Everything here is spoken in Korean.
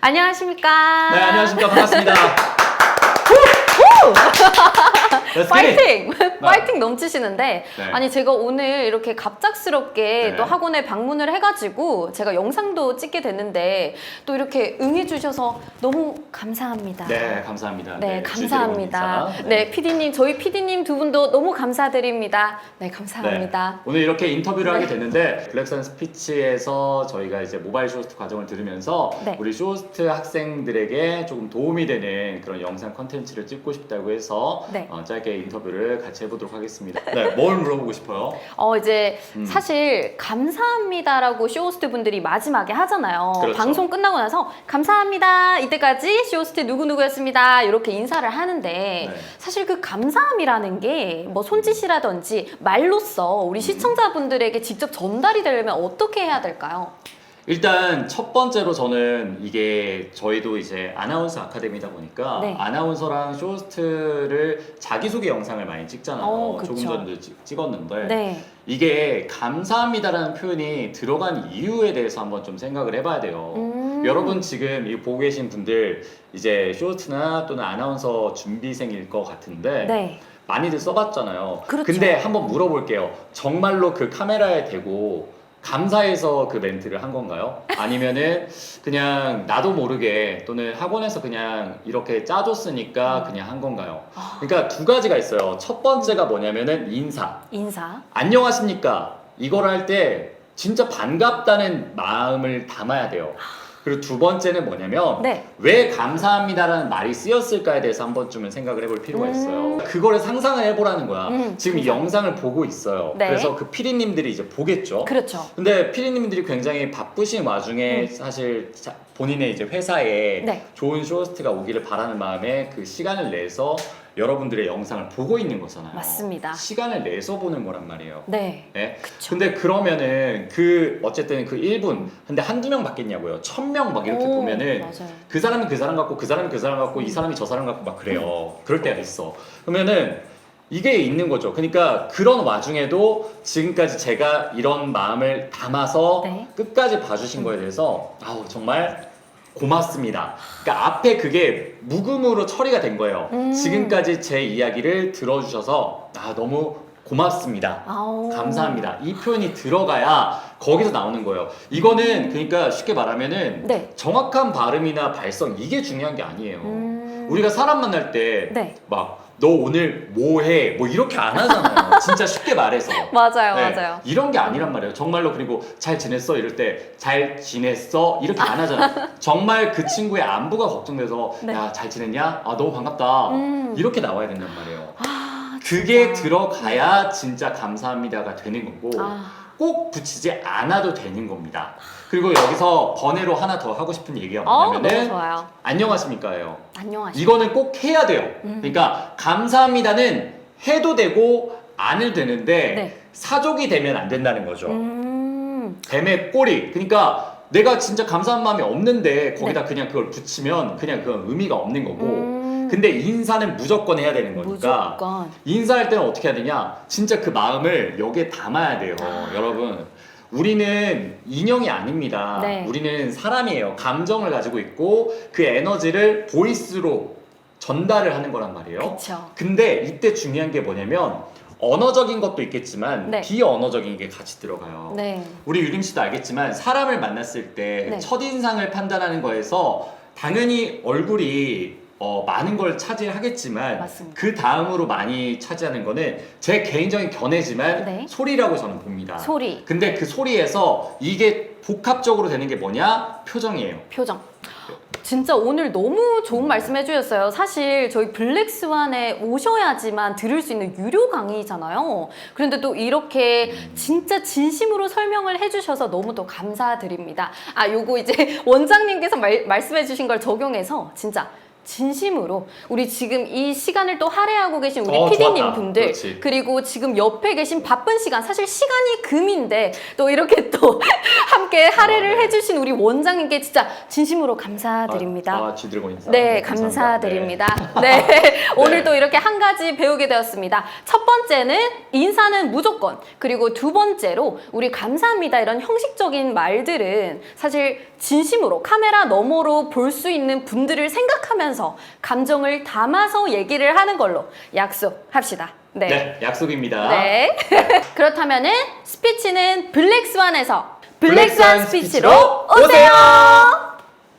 안녕하십니까. 네, 안녕하십니까. 반갑습니다. Let's get it. 파이팅! 파이팅 넘치시는데 네. 아니 제가 오늘 이렇게 갑작스럽게 네. 또 학원에 방문을 해가지고 제가 영상도 찍게 됐는데 또 이렇게 응해주셔서 너무 감사합니다. 네, 감사합니다. 네, 주주들 감사합니다. 모임사. 네, PD님, 저희 PD님 두 분도 너무 감사드립니다. 네, 감사합니다. 네, 오늘 이렇게 인터뷰를 네. 하게 됐는데 블랙선 스피치에서 저희가 이제 모바일 쇼호스트 과정을 들으면서 네. 우리 쇼호스트 학생들에게 조금 도움이 되는 그런 영상 컨텐츠를 찍고 싶다고 해서 네. 어, 짧게 인터뷰를 같이 해보도록 하겠습니다. 네, 뭘 물어보고 싶어요? 어 이제 음. 사실 감사합니다라고 쇼호스트 분들이 마지막에 하잖아요. 그렇죠. 방송 끝나고 나서 감사합니다. 이때까지 쇼호스트 누구 누구였습니다. 이렇게 인사를 하는데 네. 사실 그 감사함이라는 게 뭐 손짓이라든지 말로써 우리 시청자분들에게 직접 전달이 되려면 어떻게 해야 될까요? 일단 첫 번째로 저는 이게 저희도 이제 아나운서 아카데미다 보니까 네. 아나운서랑 쇼호스트를 자기소개 영상을 많이 찍잖아요. 어, 그쵸. 조금 전에 찍- 찍었는데 네. 이게 감사합니다라는 표현이 들어간 이유에 대해서 한번 좀 생각을 해봐야 돼요. 음. 여러분 지금 이 보고 계신 분들 이제 쇼호스트나 또는 아나운서 준비생일 것 같은데 네. 많이들 써봤잖아요. 그렇죠. 근데 한번 물어볼게요. 정말로 그 카메라에 대고 감사해서 그 멘트를 한 건가요? 아니면은 그냥 나도 모르게 또는 학원에서 그냥 이렇게 짜줬으니까 그냥 한 건가요? 아, 그러니까 두 가지가 있어요. 첫 번째가 뭐냐면은 인사. 인사. 안녕하십니까? 이걸 할 때 진짜 반갑다는 마음을 담아야 돼요. 그리고 두 번째는 뭐냐면 네. 왜 감사합니다라는 말이 쓰였을까에 대해서 한 번쯤은 생각을 해볼 필요가 음. 있어요. 그거를 상상을 해보라는 거야. 음, 지금 이 영상을 보고 있어요. 네. 그래서 그 피디님들이 이제 보겠죠. 그렇죠. 근데 피디님들이 굉장히 바쁘신 와중에 음. 사실 자- 본인의 이제 회사에 네. 좋은 쇼호스트가 오기를 바라는 마음에 그 시간을 내서 여러분들의 영상을 보고 있는 거잖아요. 맞습니다. 시간을 내서 보는 거란 말이에요. 네. 네? 그쵸. 근데 그러면은 그 어쨌든 그 1분 근데 한두 명 받겠냐고요. 천 명 막 이렇게 오, 보면은 맞아요. 그 사람은 그 사람 같고 그 사람은 그 사람 같고 이 사람이 저 사람 같고 막 그래요. 그럴 때가 있어. 그러면은 이게 있는 거죠. 그러니까 그런 와중에도 지금까지 제가 이런 마음을 담아서 네. 끝까지 봐주신 거에 대해서 아우 정말 고맙습니다. 그러니까 앞에 그게 묵음으로 처리가 된 거예요. 음. 지금까지 제 이야기를 들어주셔서 아 너무 고맙습니다. 아우. 감사합니다. 이 표현이 들어가야 거기서 나오는 거예요. 이거는 그러니까 쉽게 말하면은 네. 정확한 발음이나 발성 이게 중요한 게 아니에요. 음. 우리가 사람 만날 때 네. 막너 오늘 뭐 해? 뭐 이렇게 안 하잖아요. 진짜 쉽게 말해서. 맞아요, 네, 맞아요. 이런 게 아니란 말이에요. 정말로 그리고 잘 지냈어 이럴 때 잘 지냈어 이렇게 안 하잖아요. 정말 그 친구의 안부가 걱정돼서 네. 야 잘 지냈냐? 아 너무 반갑다. 음. 이렇게 나와야 된단 말이에요. 아, 그게 진짜. 들어가야 진짜 감사합니다가 되는 거고 아, 꼭 붙이지 않아도 되는 겁니다. 그리고 여기서 번외로 하나 더 하고 싶은 얘기가 어, 너무 뭐냐면은 좋아요. 안녕하십니까예요. 안녕하세요. 이거는 꼭 해야 돼요. 음. 그러니까 감사합니다는 해도 되고 안 해도 되는데 네. 사족이 되면 안 된다는 거죠. 음. 뱀의 꼬리. 그러니까 내가 진짜 감사한 마음이 없는데 거기다 네. 그냥 그걸 붙이면 그냥 그건 의미가 없는 거고. 음. 근데 인사는 무조건 해야 되는 거니까 무조건. 인사할 때는 어떻게 해야 되냐? 진짜 그 마음을 여기에 담아야 돼요, 여러분. 우리는 인형이 아닙니다. 네. 우리는 사람이에요. 감정을 가지고 있고 그 에너지를 보이스로 전달을 하는 거란 말이에요. 그쵸. 근데 이때 중요한 게 뭐냐면 언어적인 것도 있겠지만 네. 비언어적인 게 같이 들어가요. 네. 우리 유림 씨도 알겠지만 사람을 만났을 때 네. 첫인상을 판단하는 거에서 당연히 얼굴이 어, 많은 걸 차지하겠지만 맞습니다. 그 다음으로 많이 차지하는 거는 제 개인적인 견해지만 네. 소리라고 저는 봅니다. 소리, 근데 그 소리에서 이게 복합적으로 되는 게 뭐냐? 표정이에요. 표정. 진짜 오늘 너무 좋은 말씀 해주셨어요. 사실 저희 블랙스완에 오셔야지만 들을 수 있는 유료 강의잖아요. 그런데 또 이렇게 진짜 진심으로 설명을 해주셔서 너무 또 감사드립니다. 아, 요거 이제 원장님께서 말, 말씀해주신 걸 적용해서 진짜 진심으로 우리 지금 이 시간을 또 할애하고 계신 우리 어, PD님 좋았다. 분들 그렇지. 그리고 지금 옆에 계신 바쁜 시간 사실 시간이 금인데 또 이렇게 또 함께 할애를 아, 네. 해주신 우리 원장님께 진짜 진심으로 감사드립니다. 아, 아, 쥐들고 인사. 네, 감사합니다. 감사드립니다. 네, 오늘 또 이렇게 한 가지 배우게 되었습니다. 첫 번째는 인사는 무조건, 그리고 두 번째로 우리 감사합니다 이런 형식적인 말들은 사실 진심으로 카메라 너머로 볼 수 있는 분들을 생각하면서 감정을 담아서 얘기를 하는 걸로 약속합시다. 네. 네. 약속입니다. 네. 그렇다면은 스피치는 블랙스완에서 블랙스완 스피치로 오세요.